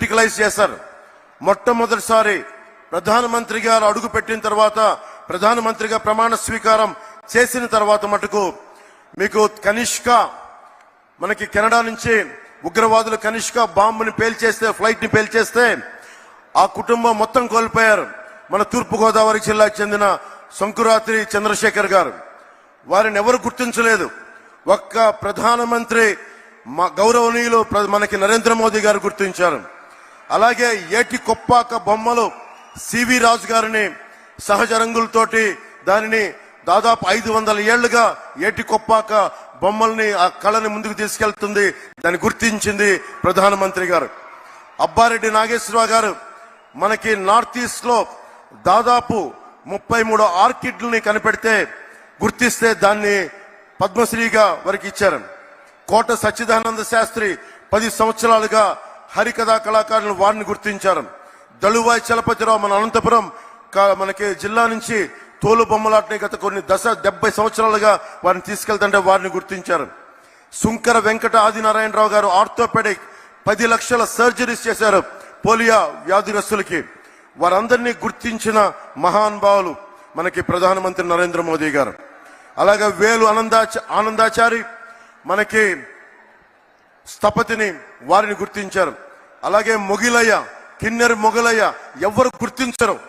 Politicise చేశారు. మొట్టమొదటిసారి ప్రధానమంత్రి గారు అడుగు పెట్టిన తర్వాత ప్రధానమంత్రిగా ప్రమాణ స్వీకారం చేసిన తర్వాత మటుకు మీకు కనిష్క మనకి కెనడా నుంచి ఉగ్రవాదులు కనిష్క బాంబుని పేల్చేస్తే ఫ్లైట్ని పేల్చేస్తే ఆ కుటుంబం మొత్తం కోల్పోయారు. మన తూర్పు గోదావరి జిల్లాకు చెందిన శంకురాత్రి చంద్రశేఖర్ గారు. వారిని ఎవరు గుర్తించలేదు. ఒక్క ప్రధానమంత్రి మా గౌరవనీయులు మనకి నరేంద్ర మోదీ గారు గుర్తించారు. అలాగే ఏటి కొప్పాక బొమ్మలు సివి రాజు గారిని సహజ రంగులతోటి దానిని దాదాపు ఐదు వందల ఏళ్ళుగా ఏటి కొప్పాక బొమ్మల్ని ఆ కళని ముందుకు తీసుకెళ్తుంది. దాన్ని గుర్తించింది ప్రధానమంత్రి గారు. అబ్బారెడ్డి నాగేశ్వరరావు గారు మనకి నార్త్ ఈస్ట్లో దాదాపు ముప్పై మూడు ఆర్కిడ్లని కనిపెడితే గుర్తిస్తే దాన్ని పద్మశ్రీగా వారికి ఇచ్చారు. కోట సచ్చిదానంద శాస్త్రి పది సంవత్సరాలుగా హరికథా కళాకారులు వారిని గుర్తించారు. దళువాయి చలపతిరావు మన అనంతపురం మనకి జిల్లా నుంచి తోలు బొమ్మలాటని గత కొన్ని దశ డెబ్బై సంవత్సరాలుగా వారిని తీసుకెళ్తుంటే వారిని గుర్తించారు. సుంకర వెంకట ఆదినారాయణరావు గారు ఆర్థోపెడిక్ పది లక్షల సర్జరీస్ చేశారు పోలియో వ్యాధిగ్రస్తులకి వారందరినీ గుర్తించిన మహానుభావులు మనకి ప్రధానమంత్రి నరేంద్ర మోదీ గారు. అలాగే వేలు ఆనందాచ ఆనందాచారి మనకి స్థపతిని వారిని గుర్తించారు. అలాగే మొగిలయ్య కిన్నెర మొగలయ్య ఎవరు గుర్తించరు.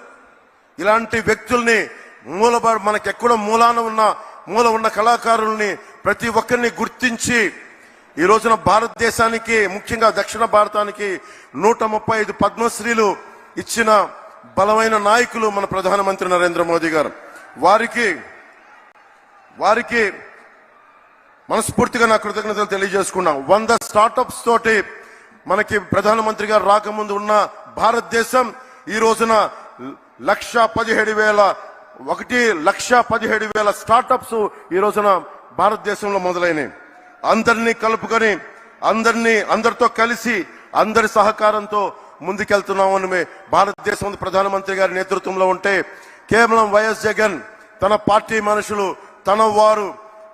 ఇలాంటి వ్యక్తుల్ని మూల మనకి ఎక్కడ మూలాన ఉన్న మూల ఉన్న కళాకారుల్ని ప్రతి ఒక్కరిని గుర్తించి ఈ రోజున భారతదేశానికి ముఖ్యంగా దక్షిణ భారతానికి నూట ముప్పై ఐదు పద్మశ్రీలు ఇచ్చిన బలమైన నాయకులు మన ప్రధానమంత్రి నరేంద్ర మోదీ గారు. వారికి వారికి మనస్ఫూర్తిగా నా కృతజ్ఞతలు తెలియజేసుకున్నాం. వంద స్టార్టప్స్ తోటి మనకి ప్రధానమంత్రి గారు రాకముందు ఉన్న భారతదేశం ఈ రోజున లక్ష పదిహేడు వేల ఒకటి లక్ష పదిహేడు వేల స్టార్టప్స్ ఈ రోజున భారతదేశంలో మొదలైనవి. అందరినీ కలుపుకొని అందరినీ అందరితో కలిసి అందరి సహకారంతో ముందుకెళ్తున్నామని భారతదేశం ప్రధానమంత్రి గారి నేతృత్వంలో ఉంటే కేవలం వైఎస్ జగన్ తన పార్టీ మనుషులు తన వారు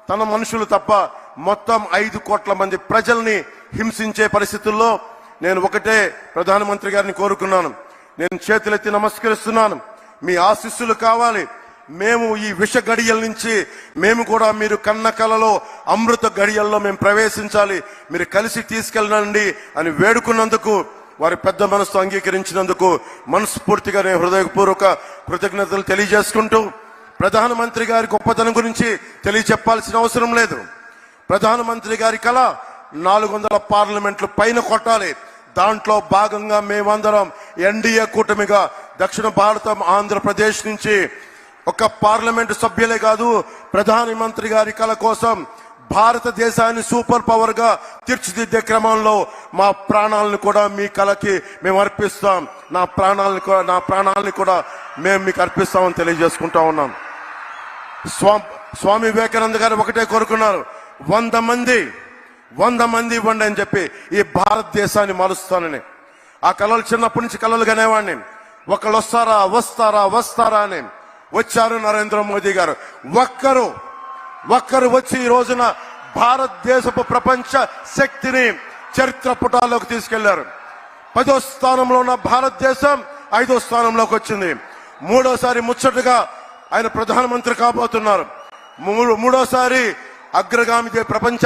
తన మనుషులు తప్ప మొత్తం ఐదు కోట్ల మంది ప్రజల్ని హింసించే పరిస్థితుల్లో నేను ఒకటే ప్రధానమంత్రి గారిని కోరుకున్నాను. నేను చేతులెత్తి నమస్కరిస్తున్నాను. మీ ఆశీస్సులు కావాలి. మేము ఈ విష గడియల నుంచి మేము కూడా మీరు కన్న కలలో అమృత గడియల్లో మేము ప్రవేశించాలి. మీరు కలిసి తీసుకెళ్ళండి అని వేడుకున్నందుకు వారి పెద్ద మనసు అంగీకరించినందుకు మనస్ఫూర్తిగా నేను హృదయపూర్వక కృతజ్ఞతలు తెలియజేసుకుంటూ ప్రధానమంత్రి గారి గొప్పతనం గురించి తెలియచెప్పాల్సిన అవసరం లేదు. ప్రధానమంత్రి గారి కళ నాలుగు వందల పార్లమెంట్లు పైన కొట్టాలి. దాంట్లో భాగంగా మేమందరం ఎన్డీఏ కూటమిగా దక్షిణ భారతం ఆంధ్రప్రదేశ్ నుంచి ఒక పార్లమెంటు సభ్యులే కాదు ప్రధానమంత్రి గారి కళ కోసం భారతదేశాన్ని సూపర్ పవర్గా తీర్చిదిద్దే క్రమంలో మా ప్రాణాలను కూడా మీ కళకి మేము అర్పిస్తాం. నా ప్రాణాలను కూడా నా ప్రాణాలను కూడా మేము మీకు అర్పిస్తామని తెలియజేసుకుంటా ఉన్నాం. స్వామి వివేకానంద గారు ఒకటే కోరుకున్నారు. వంద మంది వంద మంది ఇవ్వండి అని చెప్పి ఈ భారతదేశాన్ని మారుస్తానని. ఆ కళలు చిన్నప్పటి నుంచి కళలు కనేవాడిని ఒకళ్ళు వస్తారా వస్తారా వస్తారా అని వచ్చారు నరేంద్ర మోదీ గారు. ఒక్కరు ఒక్కరు వచ్చి ఈ రోజున భారతదేశపు ప్రపంచ శక్తిని చరిత్ర పుటాల్లోకి తీసుకెళ్ళారు. పదో స్థానంలో ఉన్న భారతదేశం ఐదో స్థానంలోకి వచ్చింది. మూడోసారి ముచ్చటగా ఆయన ప్రధానమంత్రి కాబోతున్నారు. మూడు మూడోసారి అగ్రగామి ప్రపంచ